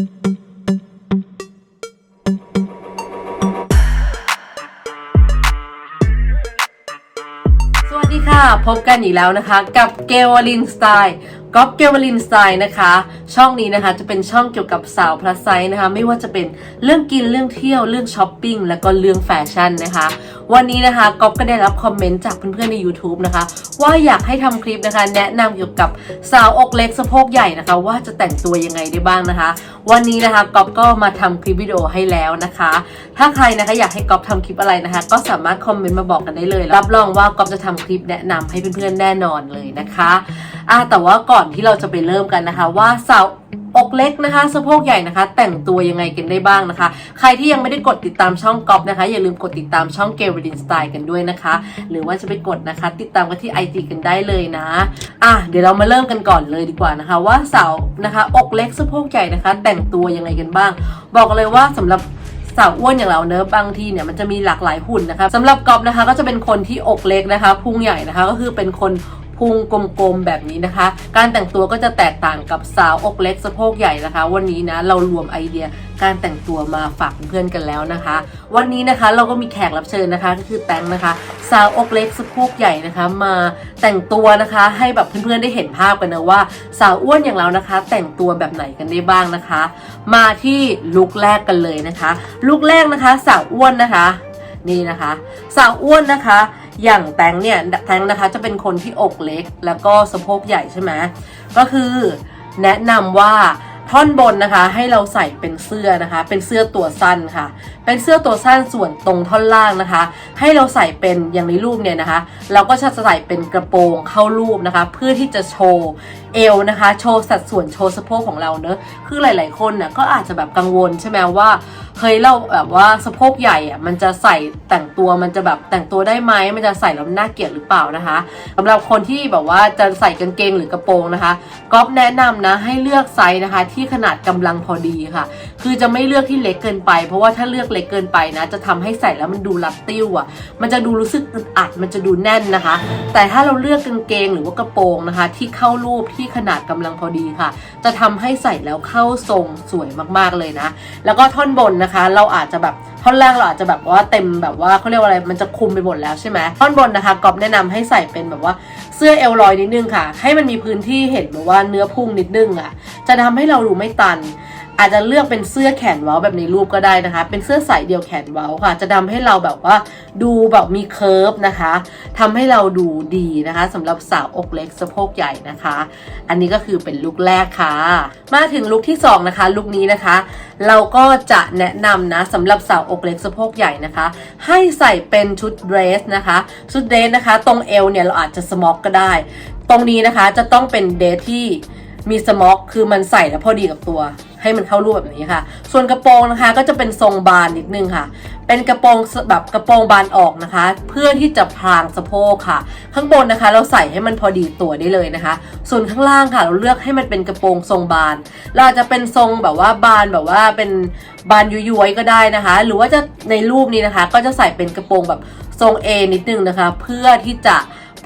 สวัสดีค่ะ พบกันอีกแล้วนะคะ กับเกวลินสไตล์ก๊อฟเกวลินสไตล์นะคะ ช่องนี้นะคะจะเป็นช่องเกี่ยวกับสาวพลัสไซส์นะคะ ไม่ว่าจะเป็นเรื่องกินเรื่องเที่ยวเรื่องช้อปปิ้งแล้วก็เรื่องแฟชั่นนะคะ วันนี้นะคะก๊อฟก็ได้รับคอมเมนต์จากเพื่อนๆใน YouTube นะคะ ว่าอยากให้ทำคลิปนะคะ แนะนำเกี่ยวกับสาวอกเล็กสะโพกใหญ่นะคะ ว่าจะแต่งตัวยังไงได้บ้างนะคะ วันนี้นะคะก๊อฟก็มาทำคลิปวิดีโอให้แล้วนะคะ ถ้าใครนะคะอยากให้ก๊อฟทำคลิปอะไรนะคะ ก็สามารถคอมเมนต์มาบอกกันได้เลยรับรองว่าก๊อฟจะทำคลิปแนะนำให้เพื่อนๆแน่นอนเลยนะคะอะแต่ว่าก่อนที่เราจะไปเริ่มกันนะคะ ว่าสาว อกเล็กนะคะสะโพกใหญ่นะคะ แต่งตัวยังไงกันได้บ้างนะคะ ใครที่ยังไม่ได้กดติดตามช่องก๊อฟนะคะ อย่าลืมกดติดตามช่องเกลวดินสไตล์กันด้วยนะคะ หรือว่าจะไปกดนะคะ ติดตามกันที่ไอจีกันได้เลยนะอะเดี๋ยวเรามาเริ่มกันก่อนเลยดีกว่านะคะ ว่าสาวนะคะอกเล็กสะโพกใหญ่นะคะ แต่งตัวยังไงกันบ้าง บอกเลยว่าสำหรับสาวอ้วนอย่างเราเนอะบางทีเนี่ยมันจะมีหลากหลายหุ่นนะคะสำหรับกอบนะคะก็จะเป็นคนที่อกเล็กนะคะพุงใหญ่นะคะ ก็คือเป็นคน พุงกลมๆแบบนี้นะคะ การแต่งตัวก็จะแตกต่างกับสาวอกเล็กสะโพกใหญ่นะคะ วันนี้นะเรารวมไอเดียการแต่งตัวมาฝากเพื่อนกันแล้วนะคะ วันนี้นะคะเราก็มีแขกรับเชิญนะคะก็คือแตงนะคะ สาวอกเล็กสะโพกใหญ่นะคะ มาแต่งตัวนะคะ ให้แบบเพื่อนๆได้เห็นภาพกันนะว่า สาวอ้วนอย่างเรานะคะ แต่งตัวแบบไหนกันได้บ้างนะคะ มาที่ลุคแรกกันเลยนะคะลุคแรกนะคะ สาวอ้วนนะคะ นี่นะคะ สาวอ้วนนะคะ อย่างแตงเนี่ยแตงนะคะจะเป็นคนที่อกเล็กแล้วก็สะโพกใหญ่ใช่ไหมก็คือแนะนำว่า ท่อนบนนะคะให้เราใส่เป็นเสื้อนะคะ เป็นเสื้อตัวสั้นค่ะ เป็นเสื้อตัวสั้นส่วนตรงท่อนล่างนะคะ ให้เราใส่เป็นอย่างในรูปเนี่ยนะคะ เราก็จะใส่เป็นกระโปรงเข้ารูปนะคะ เพื่อที่จะโชว์เอวนะคะ โชว์สัดส่วนโชว์สะโพกของเราเนอะคือหลาย ๆ คนน่ะก็อาจจะแบบกังวลใช่ไหมว่าเฮ้ยเราแบบว่าสะโพกใหญ่อะมันจะใส่แต่งตัวมันจะแบบแต่งตัวได้ไหมมันจะใส่แล้วน่าเกลียดหรือเปล่านะคะสำหรับคนที่แบบว่าจะใส่กางเกงหรือกระโปรงนะคะก๊อฟแนะนำนะให้เลือกไซส์นะคะที่ขนาดกำลังพอดีค่ะ คือจะไม่เลือกที่เล็กเกินไป เพราะว่าถ้าเลือกเล็กเกินไปนะ จะทำให้ใส่แล้วมันดูรัดติ้วอะ มันจะดูรู้สึกอึดอัด มันจะดูแน่นนะคะ แต่ถ้าเราเลือกกางเกงหรือว่ากระโปรงนะคะ ที่เข้ารูปที่ขนาดกำลังพอดีค่ะ จะทำให้ใส่แล้วเข้าทรงสวยมากๆเลยนะ แล้วก็ท่อนบนนะคะ เราอาจจะแบบท่อนล่างเราอาจจะแบบว่าเต็มแบบว่าเขาเรียกว่าอะไรมันจะคุมไปหมดแล้วใช่ไหมท่อนบนนะคะกอบแนะนำให้ใส่เป็นแบบว่าเสื้อเอลลอยนิดนึงค่ะ ให้มันมีพื้นที่เห็นแบบว่าเนื้อพุ่งนิดนึงอะ จะทำให้เราดูไม่ตัน อาจจะเลือกเป็นเสื้อแขนเว้าแบบในรูปก็ได้นะคะ เป็นเสื้อสายเดียวแขนเว้าค่ะ จะทำให้เราแบบว่าดูแบบมีเคิร์ฟนะคะทำให้เราดูดีนะคะสำหรับสาวอกเล็กสะโพกใหญ่นะคะ อันนี้ก็คือเป็นลุคแรกค่ะ มาถึงลุคที่สองนะคะลุคนี้นะคะ เราก็จะแนะนำนะสำหรับสาวอกเล็กสะโพกใหญ่นะคะ ให้ใส่เป็นชุดเดรสนะคะชุดเดรสนะคะ ตรงเอวเนี่ยเราอาจจะสม็อกก็ได้ ตรงนี้นะคะจะต้องเป็นเดรสที่ มีสม็อกคือมันใส่แล้วพอดีกับตัว ให้มันเข้ารูปแบบนี้ค่ะ ส่วนกระโปรงนะคะก็จะเป็นทรงบานนิดนึงค่ะ เป็นกระโปรงแบบกระโปรงบานออกนะคะ เพื่อที่จะพรางสะโพกค่ะ ข้างบนนะคะ เราใส่ให้มันพอดีตัวได้เลยนะคะ ส่วนข้างล่างค่ะ เราเลือกให้มันเป็นกระโปรงทรงบาน เราจะเป็นทรงแบบว่าบานแบบว่าเป็นบานยุยๆก็ได้นะคะ หรือว่าจะในรูปนี้นะคะ ก็จะใส่เป็นกระโปรงแบบทรง A นิดนึงนะคะ เพื่อที่จะ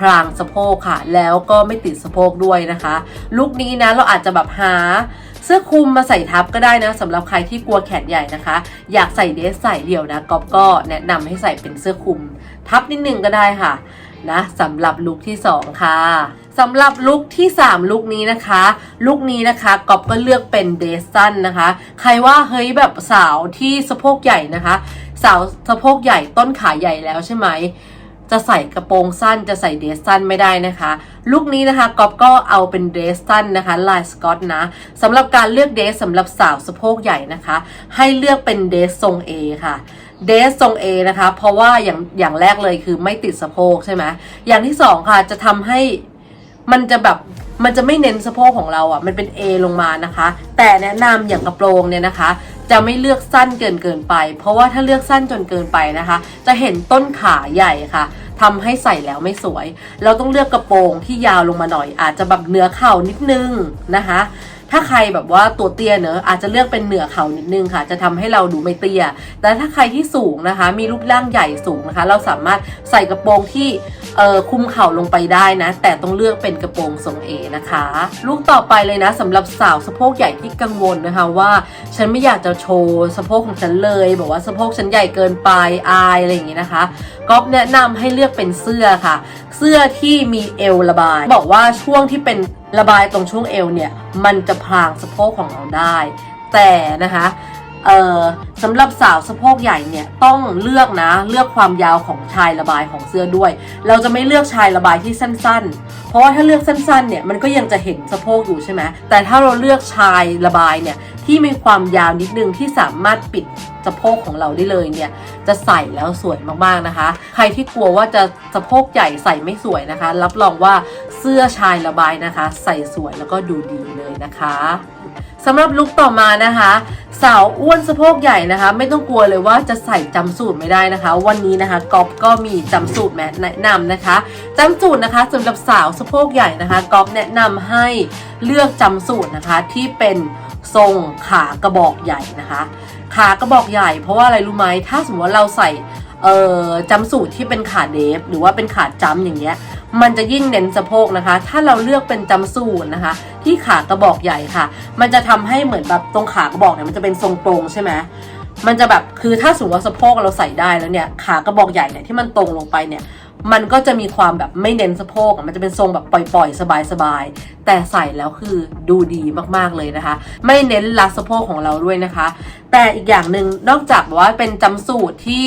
พรางสะโพกค่ะ แล้วก็ไม่ติดสะโพกด้วยนะคะลุคนี้นะเราอาจจะแบบหาเสื้อคลุมมาใส่ทับก็ได้นะสำหรับใครที่กลัวแขนใหญ่นะคะ อยากใส่เดรสใส่เดี่ยวนะก๊อฟก็แนะนำให้ใส่เป็นเสื้อคลุม ทับนิดนึงก็ได้ค่ะนะสำหรับลุคที่ 2 ค่ะสำหรับลุคที่ 3 ลุคนี้นะคะ ลุคนี้นะคะกอฟก็เลือกเป็นเดรสสั้นนะคะ ใครว่าเฮ้ยแบบสาวที่สะโพกใหญ่นะคะ สาวสะโพกใหญ่ต้นขาใหญ่แล้วใช่ไหม จะใส่กระโปรงสั้นจะใส่เดรสสั้นไม่ได้นะคะ ลุคนี้นะคะก๊อฟก็เอาเป็นเดรสสั้นนะคะลายสกอตนะสำหรับการเลือกเดรสสำหรับสาวสะโพกใหญ่นะคะ ให้เลือกเป็นเดรสทรง A ค่ะเดรสทรง A นะคะ เพราะว่าอย่างอย่างแรกเลยคือไม่ติดสะโพกใช่ไหมอย่างที่สองค่ะจะทำให้มันจะแบบมันจะไม่เน้นสะโพกของเราอะ มันเป็น A ลงมานะคะ แต่แนะนำอย่างกระโปรงเนี่ยนะคะ จะไม่เลือกสั้นเกินเกินไป เพราะว่าถ้าเลือกสั้นจนเกินไปนะคะ จะเห็นต้นขาใหญ่ค่ะทำให้ใส่แล้วไม่สวย เราต้องเลือกกระโปรงที่ยาวลงมาหน่อย อาจจะแบบเหนือเข่านิดนึงนะคะ ถ้าใครแบบว่าตัวเตี้ยเนอะอาจจะเลือกเป็นเหนือเข่านิดนึงค่ะ จะทำให้เราดูไม่เตี้ย แต่ถ้าใครที่สูงนะคะ มีรูปร่างใหญ่สูงนะคะ เราสามารถใส่กระโปรงที่เอ่อคุมเข่าลงไปได้นะ แต่ต้องเลือกเป็นกระโปรงทรงเอนะคะ ลูกต่อไปเลยนะสำหรับสาวสะโพกใหญ่ที่กังวลนะคะว่า ฉันไม่อยากจะโชว์สะโพกของฉันเลย บอกว่าสะโพกฉันใหญ่เกินไปอายอะไรอย่างงี้นะคะก๊อฟแนะนำให้เลือกเป็นเสื้อค่ะ เสื้อที่มีเอวระบาย บอกว่าช่วงที่เป็น ระบายตรงช่วงเอวเนี่ย มันจะพรางสะโพกของเราได้ แต่นะคะ เอ่อสำหรับสาวสะโพกใหญ่เนี่ยต้องเลือกนะเลือกความยาวของชายระบายของเสื้อด้วย เราจะไม่เลือกชายระบายที่สั้น ๆ เพราะว่าถ้าเลือกสั้นๆเนี่ยมันก็ยังจะเห็นสะโพกอยู่ใช่ไหมแต่ถ้าเราเลือกชายระบายเนี่ยที่มีความยาวนิดนึงที่สามารถปิดสะโพกของเราได้เลยเนี่ยจะใส่แล้วสวยมากๆนะคะ ใครที่กลัวว่าจะสะโพกใหญ่ใส่ไม่สวยนะคะ รับรองว่าเสื้อชายระบายนะคะ ใส่สวยแล้วก็ดูดีเลยนะคะสำหรับลุคต่อมานะคะ สาวอ้วนสะโพกใหญ่นะคะ ไม่ต้องกลัวเลยว่าจะใส่จำสูตรไม่ได้นะคะ วันนี้นะคะก๊อฟก็มีจำสูตรแนะนำนะคะจำสูตรนะคะสำหรับสาวสะโพกใหญ่นะคะก๊อฟแนะนำให้เลือกจำสูตรนะคะที่เป็นทรงขากระบอกใหญ่นะคะ ขากระบอกใหญ่ เพราะว่าอะไรรู้ไหมถ้าสมมติว่าเราใส่เอ่อจำสูตรที่เป็นขาเดฟหรือว่าเป็นขาจำอย่างเงี้ย มันจะยิ่งเน้นสะโพกนะคะ ถ้าเราเลือกเป็นจำสูนนะคะ ที่ขากระบอกใหญ่ค่ะ มันจะทำให้เหมือนแบบตรงขากระบอกเนี่ยมันจะเป็นทรงตรงใช่ไหมมันจะแบบคือถ้าสมมติว่าสะโพกเราใส่ได้แล้วเนี่ยขากระบอกใหญ่เนี่ยที่มันตรงลงไปเนี่ยมันก็จะมีความแบบไม่เน้นสะโพกมันจะเป็นทรงแบบปล่อยๆ สบายๆ แต่ใส่แล้วคือดูดีมากๆเลยนะคะ ไม่เน้นรัดสะโพกของเราด้วยนะคะ แต่อีกอย่างหนึ่งนอกจากว่าเป็นจำสูตรที่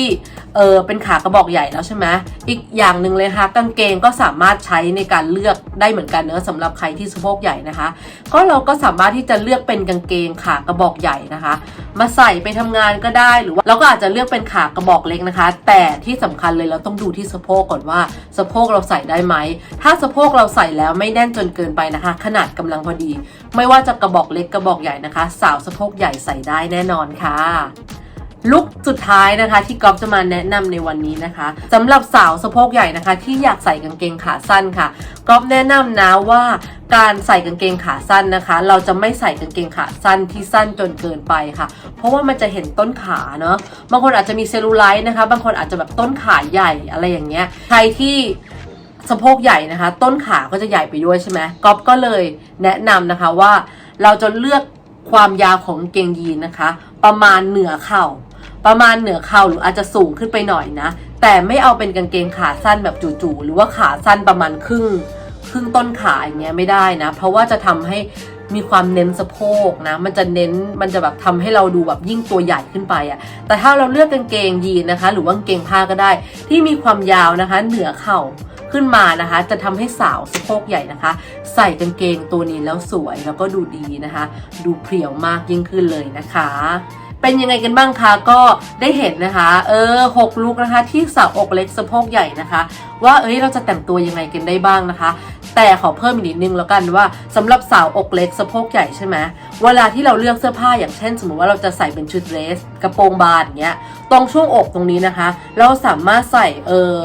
เออเป็นขากระบอกใหญ่แล้วใช่ไหมอีกอย่างหนึ่งเลยค่ะกางเกงก็สามารถใช้ในการเลือกได้เหมือนกันเนอะสำหรับใครที่สะโพกใหญ่นะคะ ก็เราก็สามารถที่จะเลือกเป็นกางเกงขากระบอกใหญ่นะคะ มาใส่ไปทำงานก็ได้หรือว่าเราก็อาจจะเลือกเป็นขากระบอกเล็กนะคะ แต่ที่สำคัญเลยเราต้องดูที่สะโพกก่อนว่า สะโพกเราใส่ได้ไหมถ้าสะโพกเราใส่แล้วไม่แน่นจนเกินไปนะคะขนาดกำลังพอดี ไม่ว่าจะกระบอกเล็กกระบอกใหญ่นะคะ สาวสะโพกใหญ่ใส่ได้แน่นอนค่ะลุคสุดท้ายนะคะที่ก๊อฟจะมาแนะนำในวันนี้นะคะสำหรับสาวสะโพกใหญ่นะคะ ที่อยากใส่กางเกงขาสั้นค่ะก๊อฟแนะนำนะว่าการใส่กางเกงขาสั้นนะคะ เราจะไม่ใส่กางเกงขาสั้นที่สั้นจนเกินไปค่ะ เพราะว่ามันจะเห็นต้นขาเนาะบางคนอาจจะมีเซลลูไลท์นะคะ บางคนอาจจะแบบต้นขาใหญ่อะไรอย่างเงี้ยใครที่ สะโพกใหญ่นะคะ ต้นขาก็จะใหญ่ไปด้วยใช่ไหมก๊อฟก็เลยแนะนำนะคะว่าเราจะเลือกความยาวของเกงยีนนะคะ ประมาณเหนือเข่า ประมาณเหนือเข่าหรืออาจจะสูงขึ้นไปหน่อยนะ แต่ไม่เอาเป็นกางเกงขาสั้นแบบจู่ๆหรือว่าขาสั้นประมาณครึ่งครึ่งต้นขาอย่างเงี้ยไม่ได้นะ เพราะว่าจะทำให้มีความเน้นสะโพกนะ มันจะเน้นมันจะแบบทำให้เราดูแบบยิ่งตัวใหญ่ขึ้นไปอะ่ะ แต่ถ้าเราเลือกกางเกงยีนนะคะ หรือว่ากางเกงผ้าก็ได้ ที่มีความยาวนะคะ เหนือเข่า ขึ้นมานะคะ จะทำให้สาวสะโพกใหญ่นะคะ ใส่กางเกงตัวนี้แล้วสวยแล้วก็ดูดีนะคะ ดูเพรียวมากยิ่งขึ้นเลยนะคะเป็นยังไงกันบ้างคะก็ได้เห็นนะคะ เออหกลุกนะคะที่สาวอกเล็กสะโพกใหญ่นะคะ ว่าเอ้ยเราจะแต่งตัวยังไงกันได้บ้างนะคะ แต่ขอเพิ่มอีกนิดนึงแล้วกันว่าสำหรับสาวอกเล็กสะโพกใหญ่ใช่ไหมเวลาที่เราเลือกเสื้อผ้าอย่างเช่น สมมติว่าเราจะใส่เป็นชุดเดรสกระโปรงบานเงี้ยตรงช่วงอกตรงนี้นะคะ เราสามารถใส่เออ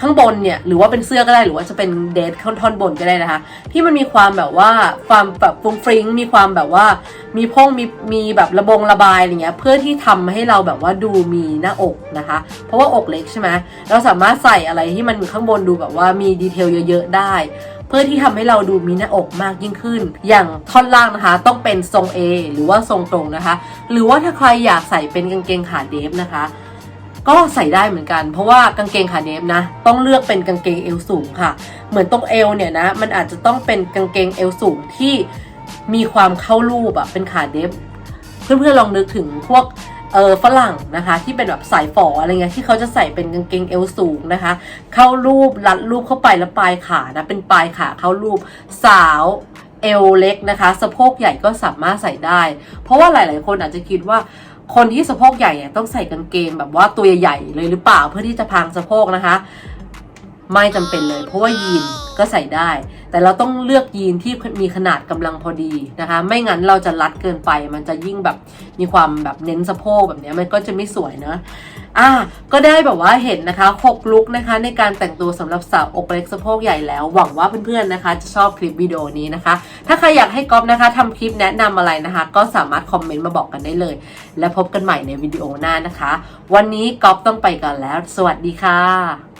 ข้างบนเนี่ยหรือว่าเป็นเสื้อก็ได้หรือว่าจะเป็นเดทท่อนท่อนบนก็ได้นะคะ ที่มันมีความแบบว่าความแบบฟรุ้งฟริ้งมีความแบบว่า มีพงมีมีแบบระบงระบายอะไรเงี้ยเพื่อที่ทำให้เราแบบว่าดูมีหน้าอกนะคะ เพราะว่าอกเล็กใช่ไหมเราสามารถใส่อะไรที่มันข้างบนดูแบบว่ามีดีเทลเยอะ ๆ ได้ เพื่อที่ทำให้เราดูมีหน้าอกมากยิ่งขึ้น อย่างท่อนล่างนะคะ ต้องเป็นทรง A หรือว่าทรงตรงนะคะ หรือว่าถ้าใครอยากใส่เป็นกางเกงขาเดฟนะคะก็ใส่ได้เหมือนกัน เพราะว่ากางเกงขาเดฟนะ ต้องเลือกเป็นกางเกงเอวสูงค่ะ เหมือนตรงเอวเนี่ยนะ มันอาจจะต้องเป็นกางเกงเอวสูงที่มีความเข้ารูปอะเป็นขาเดฟเพื่อนๆลองนึกถึงพวก เออฝรั่งนะคะ ที่เป็นแบบสายฝออะไรเงี้ยที่เขาจะใส่เป็นกางเกงเอวสูงนะคะ เข้ารูปรัดรูปเข้าไปแล้วปลายขานะเป็นปลายขาเข้ารูปสาวเอวเล็กนะคะสะโพกใหญ่ก็สามารถใส่ได้ เพราะว่าหลาย ๆ คนอาจจะคิดว่าคนที่สะโพกใหญ่เนี่ยต้องใส่กางเกงแบบว่าตัวใหญ่เลยหรือเปล่าเพื่อที่จะพางสะโพกนะคะ ไม่จำเป็นเลย เพราะว่ายีนก็ใส่ได้ แต่เราต้องเลือกยีนที่มีขนาดกำลังพอดีนะคะ ไม่งั้นเราจะรัดเกินไป มันจะยิ่งแบบมีความแบบเน้นสะโพกแบบนี้มันก็จะไม่สวยเนอะอะก็ได้แบบว่าเห็นนะคะ6ลุกนะคะ ในการแต่งตัวสำหรับสาวอกเล็กสะโพกใหญ่แล้ว หวังว่าเพื่อนๆนะคะ จะชอบคลิปวิดีโอนี้นะคะ ถ้าใครอยากให้ก๊อฟนะคะทำคลิปแนะนำอะไรนะคะ ก็สามารถคอมเมนต์มาบอกกันได้เลย และพบกันใหม่ในวิดีโอหน้านะคะ วันนี้ก๊อฟต้องไปก่อนแล้ว สวัสดีค่ะ